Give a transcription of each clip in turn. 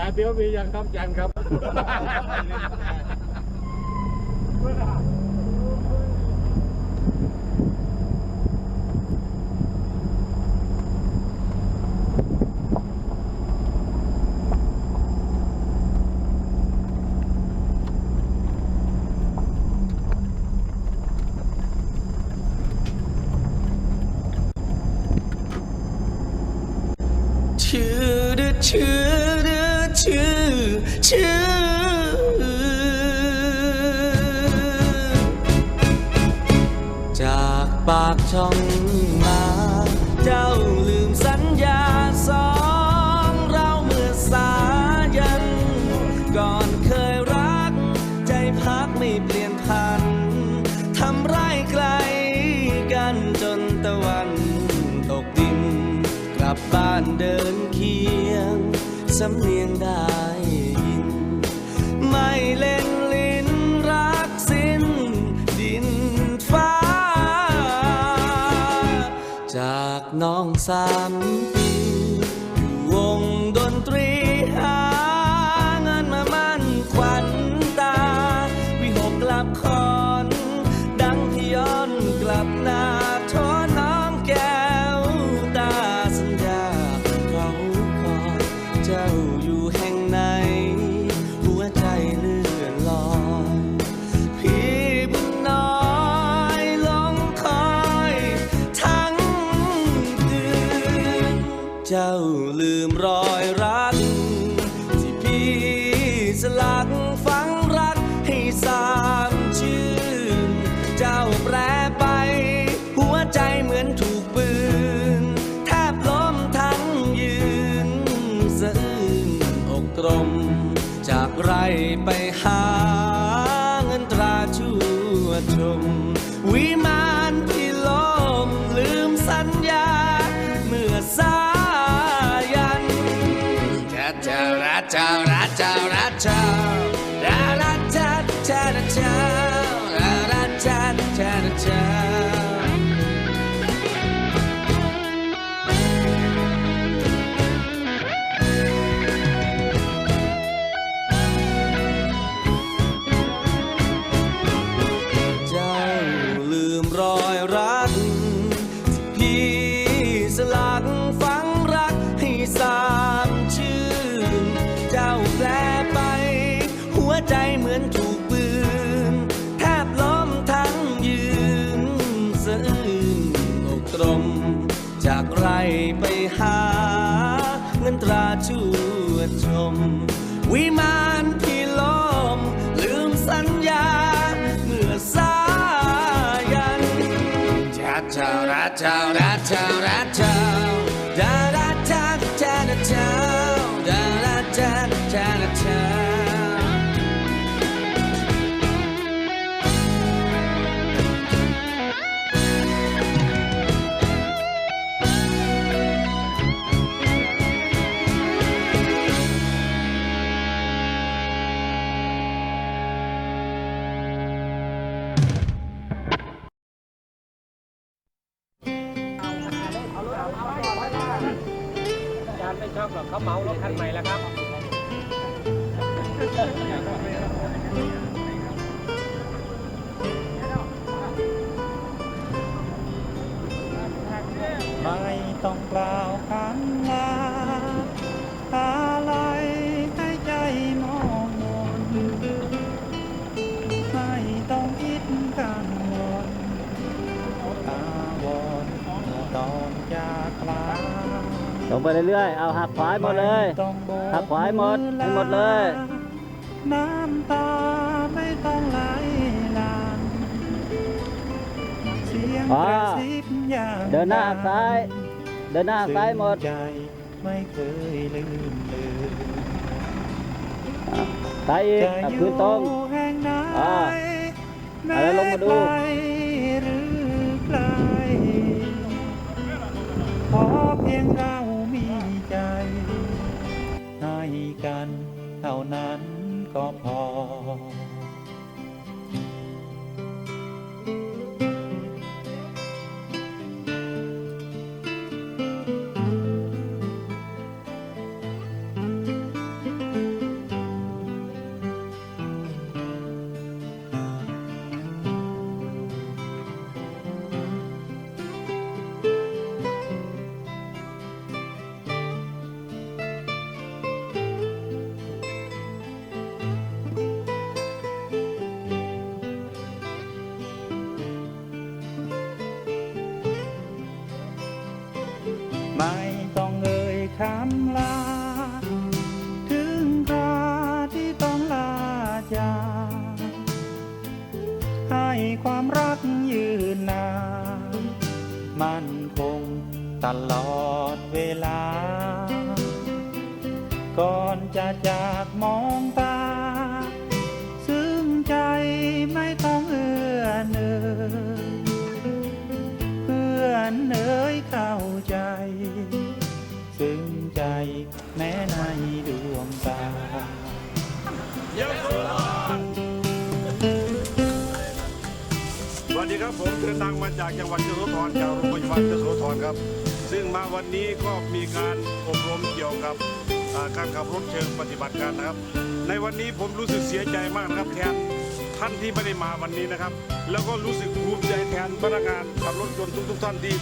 สายเบี้ยวมียังครับยังครับ to ชื่อ จากปากช่อง sáng lado. out, out, out, out. ไม่ต้องกล่าวคำลาอะไรให้ใจมองมนไม่ต้องคิดกังวลตาวอนตอนจากลาลงไปเรื่อยๆ เอาหักขวายหมดเลยหักขวายหมดให้หมดเลย น้ำตาไม่ต้องไหลหลังเสียงอ่ากระซิบอย่างเดินหน้าหักซ้าย เดินหน้าหักซ้ายหมดซึ้งใจไม่เคยลืมเลยซ้ายอีกจะอะอคืยู่นตรง แห่งไหนอ่าแม้เอาแล้วลงมาดู ไกลหรือไกลขอเพียงเรามีใจ ให้กันเท่านั้น ก็พ ไม่ต้องเอื้อเนยเพื่อนเอ๋ยเข้าใจ ซึ้งใจแม้ในดวงตาสวัสดีครับผมเดินทางมาจากจังหวัดยโสธรจากโรงพยาบาลยโสธรครับ ซึ่งมาวันนี้ก็มีการอบรมเกี่ยวกับการขับรถเชิงปฏิบัติการนะครับ ในวันนี้ผมรู้สึกเสียใจมากนะครับแทน ท่านที่ไม่ได้มาวันนี้นะครับ แล้วก็รู้สึกภูมิใจแทนพนักงานขับรถยนต์ทุกๆท่านที่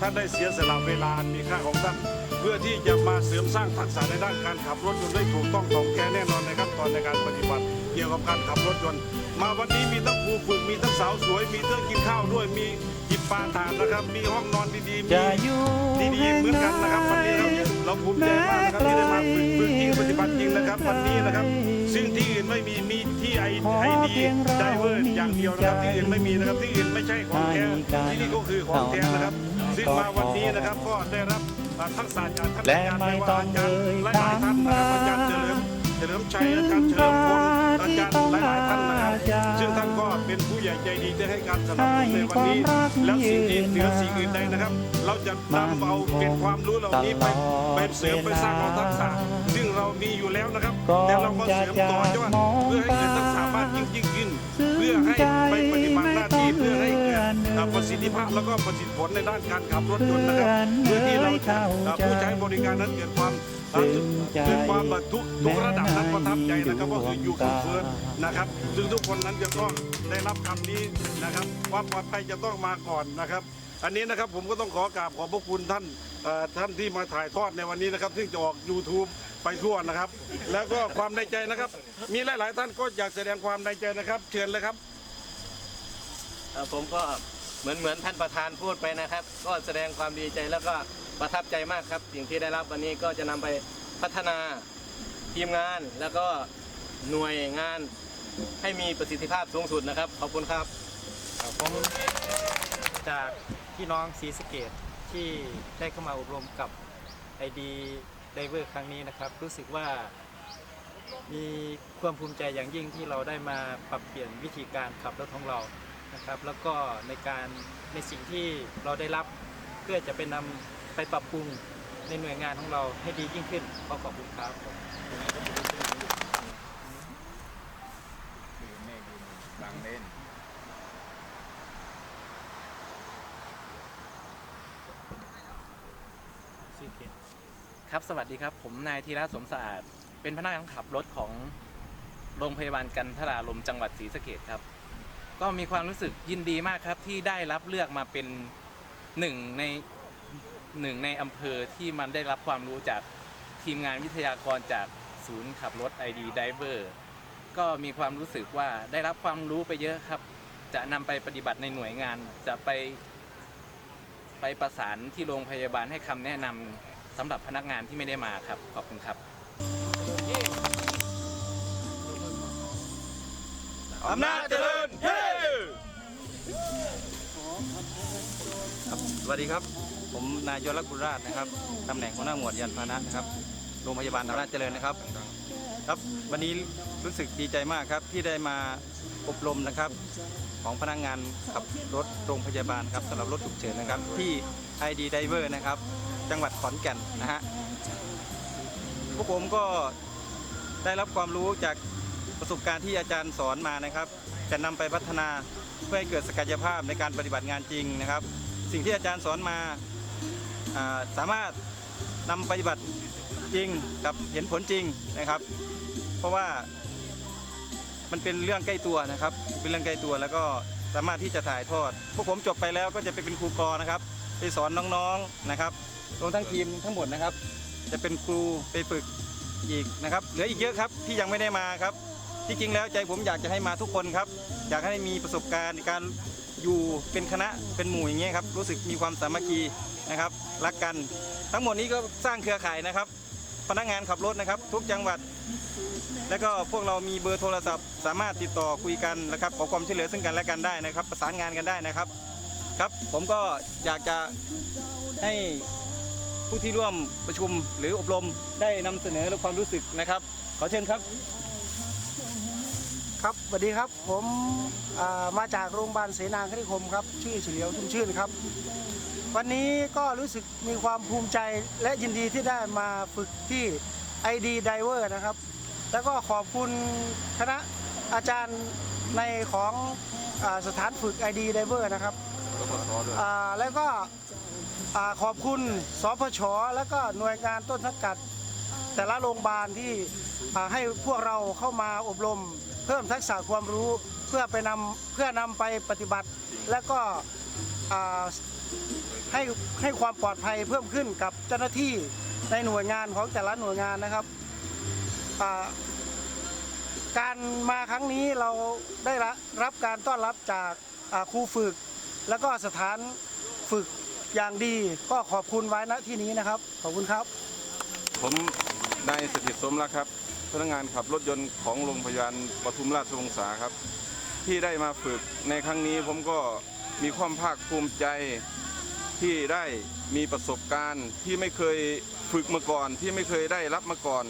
ท่านได้เสียสละเวลามีค่าของท่าน เพื่อที่จะมาเสริมสร้างทักษะในด้านการขับรถยนต์ได้ถูกต้องของแท้แน่นอนในขั้นตอนในการปฏิบัติเกี่ยวกับการขับรถยนต์ มาวันนี้มีทั้งครูฝึกมีทั้งสาวสวย มีทั้งกินข้าวด้วยมีจิบปาถานนะครับ มีห้องนอนดีๆมีดีๆเหมือนกันนะครับวันนี้เราเราภูมิใจมากนะครับที่ได้มาฝึกฝึกจริงปฏิบัติจริงนะครับวันนี้นะครับ ซึ่งที่อื่นไม่มีมีที่ไอไอดีไดเวอร์อย่างเดียวนะครับที่อื่นไม่มีนะครับที่อื่นไม่ใช่ของแท้ที่นี่ก็คือของแท้นะครับ ซึ่งมาวันนี้นะครับก็ได้รับทักษะจากท่านอาจารย์ไม่ว่าอาจารย์หลายๆท่านนะครับอาจารย์เฉลิมเฉ ลิมชัยอาจารย์เฉลิมพลอาจารย์หลายๆท่านนะครับซึ่งท่านก็เป็นผู้ใหญ่ใจดีที่ให้การสนับสนุนในวันนี้ แล้วสิ่งที่เหนือสิ่งอื่นใดนะครับ เราจะนำเอาเก็บความรู้เหล่านี้ไปไปเสริมไปสร้างเอาทักษะซึ่งเรามีอยู่แล้วนะครับแต่เรามาเสริมต่อยอดเพื่อให้เกิดทักษะมากยิ่งยิ่งขึ้นเพื่อให้ไปปฏิบัติหน้าที่เพื่อให้เกิด ประสิทธิภาพแล้วก็ประสิทธิผลในด้านการขับรถยนต์นะครับเพื่อที่เราจะผู้ใช้บริการนั้นเกิดความเกิดความบรรทุกทุกระดับนั้นประทับใจนะครับก็คืออยู่กับเฟิร์นนะครับซึ่งทุกคนนั้นจะต้องได้รับคำนี้นะครับความปลอดภัยจะต้องมาก่อนนะครับ อันนี้นะครับผมก็ต้องขอกราบขอบพระคุณท่านเอ่อท่านที่มาถ่ายทอดในวันนี้นะครับ ซึ่งจะออก YouTube ไปทั่วนะครับ แล้วก็ความในใจนะครับ มีหลาย ๆ ท่านก็อยากแสดงความในใจนะครับ เชิญเลยครับเอ่อ ผมก็เหมือนเหมือนท่านประธานพูดไปนะครับ ก็แสดงความดีใจแล้วก็ประทับใจมากครับ สิ่งที่ได้รับวันนี้ก็จะนำไปพัฒนาทีมงานแล้วก็หน่วยงานให้มีประสิทธิภาพสูงสุดนะครับ ขอบคุณครับผมจากพี่น้องศรีสะเกดที่ได้เข้ามาอบรมกับ ID Diver ครั้งนี้นะครับ รู้สึกว่ามีความภูมิใจอย่างยิ่งที่เราได้มาปรับเปลี่ยนวิธีการขับรถของเรา นะครับ แล้วก็ในการในสิ่งที่เราได้รับเพื่อจะไปนำไปปรับปรุงในหน่วยงานของเราให้ดียิ่งขึ้นขอขอบคุณครับครับสวัสดีครับ ผมนายธีระสมสะอาด เป็นพนักงานขับรถของโรงพยาบาลกันทราลมจังหวัดศรีสะเกดครับ ก็มีความรู้สึกยินดีมากครับที่ได้รับเลือกมาเป็นหนึ่งในหนึ่งในอำเภอที่มันได้รับความรู้จากทีมงานวิทยากรจากศูนย์ขับรถ ID Diver ก็มีความรู้สึกว่าได้รับความรู้ไปเยอะครับ จะนำไปปฏิบัติในหน่วยงาน จะไป ไปประสานที่โรงพยาบาลให้คำแนะนำสำหรับพนักงานที่ไม่ได้มาครับ ขอบคุณครับอำนาจเจริญ สวัสดีครับ ผมนายยศรักบุญราชนะครับตำแหน่งหัวหน้าหมวดยานพาหนะนะครับโรงพยาบาลอำนาจเจริญนะครับ ครับวันนี้รู้สึกดีใจมากครับที่ได้มาอบรมนะครับ ของพนักงานขับรถโรงพยาบาลครับสำหรับรถฉุกเฉินนะครับ ที่ ID Diver นะครับ จังหวัดขอนแก่นนะฮะพวกผมก็ได้รับความรู้จากประสบการณ์ที่อาจารย์สอนมานะครับ จะนำไปพัฒนาเพื่อให้เกิดศักยภาพในการปฏิบัติงานจริงนะครับ สิ่งที่อาจารย์สอนมาสามารถนำปฏิบัติจริงกับเห็นผลจริงนะครับ เพราะว่ามันเป็นเรื่องใกล้ตัวนะครับ เป็นเรื่องใกล้ตัวแล้วก็สามารถที่จะถ่ายทอดพวกผมจบไปแล้วก็จะไปเป็นครูกรนะครับ ไปสอนน้องๆนะครับรวมทั้งทีมทั้งหมดนะครับ จะเป็นครูไปฝึกอีกนะครับ เหลืออีกเยอะครับที่ยังไม่ได้มาครับ ที่จริงแล้วใจผมอยากจะให้มาทุกคนครับ อยากให้มีประสบการณ์ในการ อยู่เป็นคณะเป็นหมู่อย่างเงี้ยครับรู้สึกมีความสามัคคีนะครับรักกันทั้งหมดนี้ก็สร้างเครือข่ายนะครับ พนักงานขับรถนะครับ ทุกจังหวัด แล้วก็พวกเรามีเบอร์โทรศัพท์ สามารถติดต่อคุยกันนะครับขอความช่วยเหลือซึ่งกันและกันได้นะครับ ประสานงานกันได้นะครับ ครับผมก็อยากจะให้ผู้ที่ร่วมประชุมหรืออบรมได้นำเสนอความรู้สึกนะครับ ขอเชิญครับ ครับสวัสดีครับผมอ่ามาจากโรงพยาบาลเสนางคณิคมครับ ชื่อเฉลียวชุ่มชื่นครับ วันนี้ก็รู้สึกมีความภูมิใจและยินดีที่ได้มาฝึกที่ ID Diver นะครับ แล้วก็ขอบคุณคณะอาจารย์ในของอาสถานฝึก ID Diver นะครับอ่าแล้วก็อ่าขอบคุณสพชแล้วก็หน่วยงานต้นสังกัด แต่ละโรงพยาบาลที่อ่าให้พวกเราเข้ามาอบรม เพิ่มทักษะความรู้เพื่อไปนำเพื่อนำไปปฏิบัติ และก็ให้ให้ความปลอดภัยเพิ่มขึ้นกับเจ้าหน้าที่ในหน่วยงานของแต่ละหน่วยงานนะครับการมาครั้งนี้เราได้รับการต้อนรับจากครูฝึก แล้วก็สถานฝึกอย่างดีก็ขอบคุณไว้ณที่นี้นะครับ ขอบคุณครับ ผมนายสถิตสมรักครับ พนักงานขับรถยนต์ของโรงพยาบาลปทุมราชวงศาครับ ที่ได้มาฝึกในครั้งนี้ผมก็มีความภาคภูมิใจที่ได้มีประสบการณ์ที่ไม่เคยฝึกมาก่อน ที่ไม่เคยได้รับมาก่อน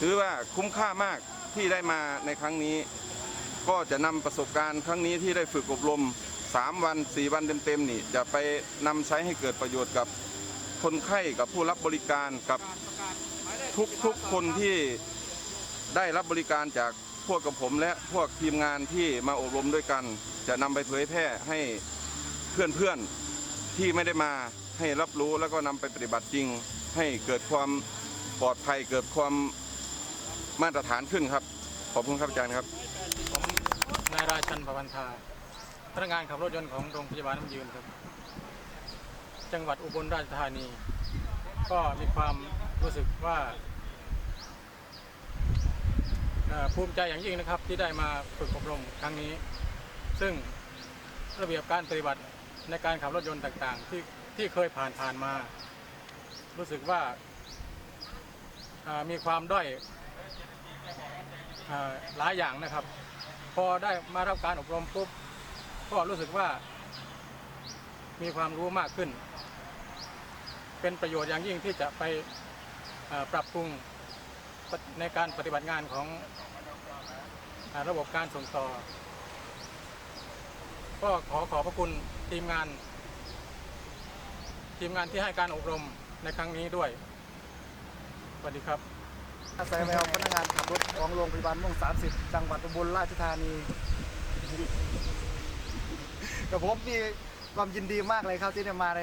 ถือว่าคุ้มค่ามากที่ได้มาในครั้งนี้ ก็จะนำประสบการณ์ครั้งนี้ที่ได้ฝึกอบรม 3 วัน 4 วันเต็มๆนี่จะไปนำใช้ให้เกิดประโยชน์กับคนไข้กับผู้รับบริการกับทุกๆคนที่ ได้รับบริการจากพวกกับผมและพวกทีมงานที่มาอบรมด้วยกัน จะนำไปเผยแพร่ให้เพื่อนๆที่ไม่ได้มาให้รับรู้แล้วก็นำไปปฏิบัติจริง ให้เกิดความปลอดภัยเกิดความมาตรฐานขึ้นครับ ขอบคุณครับอาจารย์ครับ ผมนายราชันประวันทาพนักงานขับรถยนต์ของโรงพยาบาลน้ำยืนครับ จังหวัดอุบลราชธานี ก็มีความรู้สึกว่า ภูมิใจอย่างยิ่งนะครับที่ได้มาฝึกอบรมครั้งนี้ ซึ่งระเบียบการปฏิบัติในการขับรถยนต์ต่างๆ ที่ที่เคยผ่านผ่านมา รู้สึกว่ามีความด้อยอหลายอย่างนะครับ พอได้มารับการอบรมปุ๊บก็รู้สึกว่ามีความรู้มากขึ้น เป็นประโยชน์อย่างยิ่งที่จะไปปรับปรุง ในการปฏิบัติงานของระบบการส่งต่อ ก็ขอขอบพระคุณทีมงาน ทีมงานที่ให้การอบรมในครั้งนี้ด้วยสวัสดีครับอาศัยแววพนักงานขับรถของโรงพยาบาลม่วง30 จังหวัดอุบลราชธานีกับผมมีความยินดีมากเลยครับที่ได้มาใน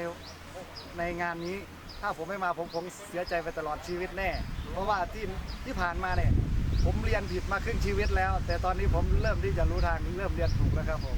ในงานนี้ ถ้าผมไม่มาผมคงเสียใจไปตลอดชีวิตแน่ เพราะว่าที่ที่ผ่านมาเนี่ย ผมเรียนผิดมาครึ่งชีวิตแล้ว แต่ตอนนี้ผมเริ่มที่จะรู้ทางเริ่มเรียนถูกแล้วครับผม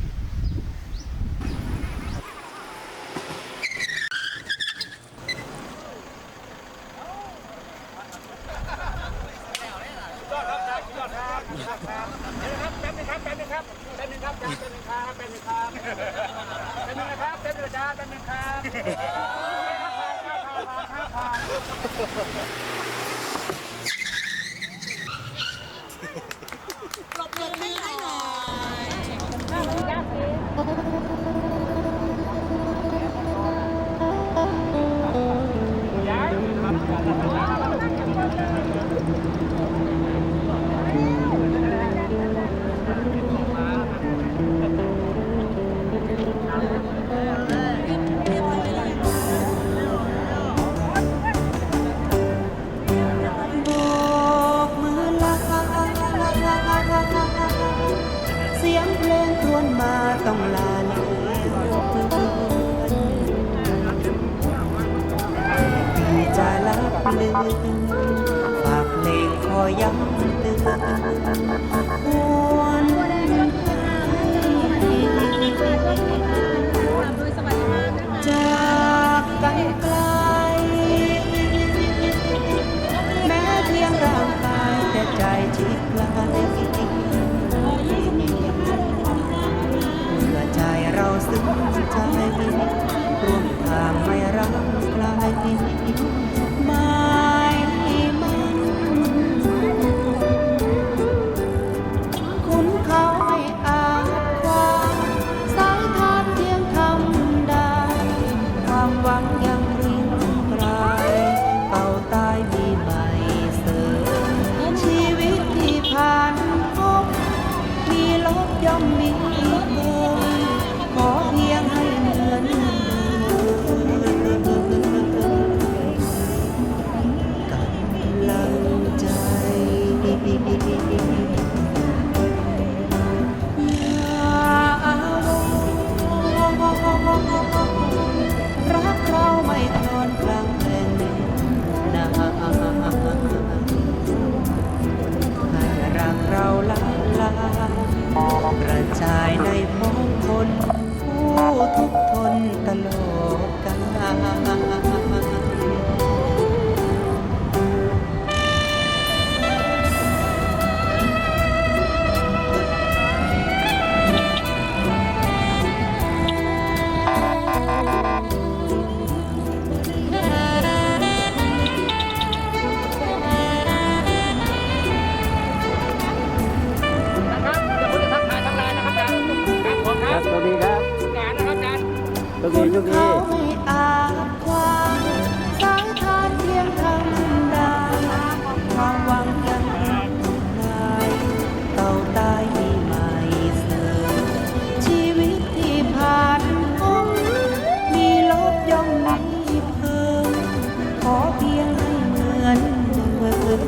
าย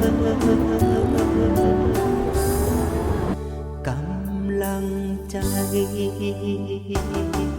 ดิมก